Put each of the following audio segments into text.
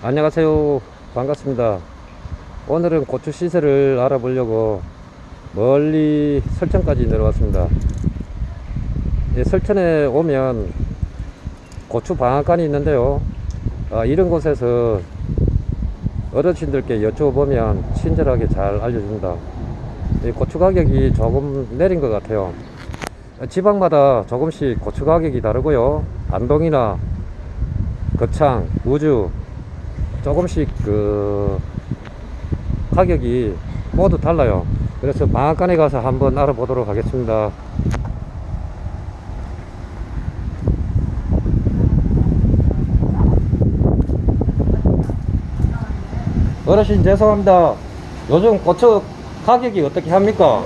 안녕하세요. 반갑습니다. 오늘은 고추 시세를 알아보려고 멀리 설천까지 내려왔습니다. 예, 설천에 오면 고추 방앗간이 있는데요. 아, 이런 곳에서 어르신들께 여쭤보면 친절하게 잘 알려줍니다. 이 고추 가격이 조금 내린 것 같아요. 지방마다 조금씩 고추 가격이 다르고요. 안동이나 거창, 우주 조금씩 그 가격이 모두 달라요. 그래서 방앗간에 가서 한번 알아보도록 하겠습니다. 어르신 죄송합니다. 요즘 고추 가격이 어떻게 합니까?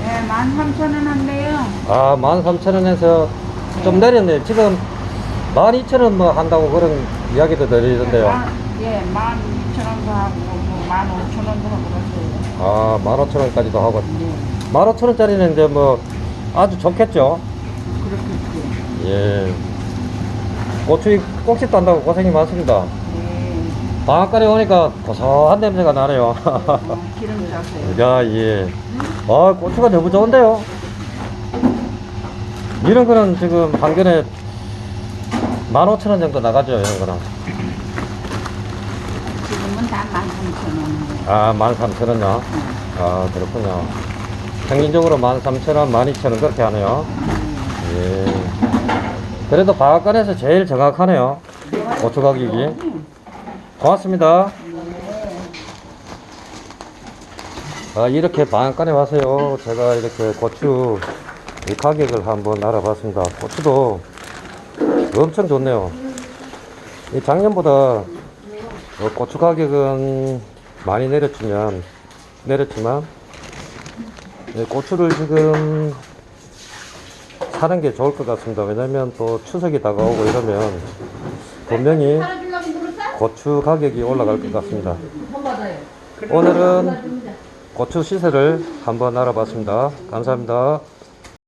네, 13,000원 한대요. 아, 13,000원에서 좀 내렸네요. 지금 12,000원 뭐 한다고 그런 이야기도 들리던데요. 아, 예, 12,000원도 하고, 뭐, 15,000원도 하고 그러세요. 아, 15,000원까지도 하고. 네, 15,000원짜리는 이제 뭐 아주 좋겠죠. 그렇겠지. 예. 고추 꼭지도 한다고 고생이 많습니다. 네, 방앗간에 오니까 고소한 냄새가 나네요. 어, 기름 짜세요. 야, 예. 아, 고추가 너무 좋은데요? 이런 거는 지금 한 근에 15,000원 정도 나가죠, 이런 거는. 지금은 다 13,000원. 아, 13,000원요? 아, 그렇군요. 평균적으로 13,000원, 12,000원 그렇게 하네요. 예. 그래도 방앗간에서 제일 정확하네요. 고추 가격이. 고맙습니다. 아, 이렇게 방앗간에 와서요. 제가 이렇게 고추 이 가격을 한번 알아봤습니다. 고추도 엄청 좋네요. 이 작년보다 어, 고추 가격은 많이 내렸지만, 내렸지만, 예, 고추를 지금 사는 게 좋을 것 같습니다. 왜냐면 또 추석이 다가오고 이러면 분명히 고추 가격이 올라갈 것 같습니다. 오늘은 고추 시세를 한번 알아봤습니다. 감사합니다.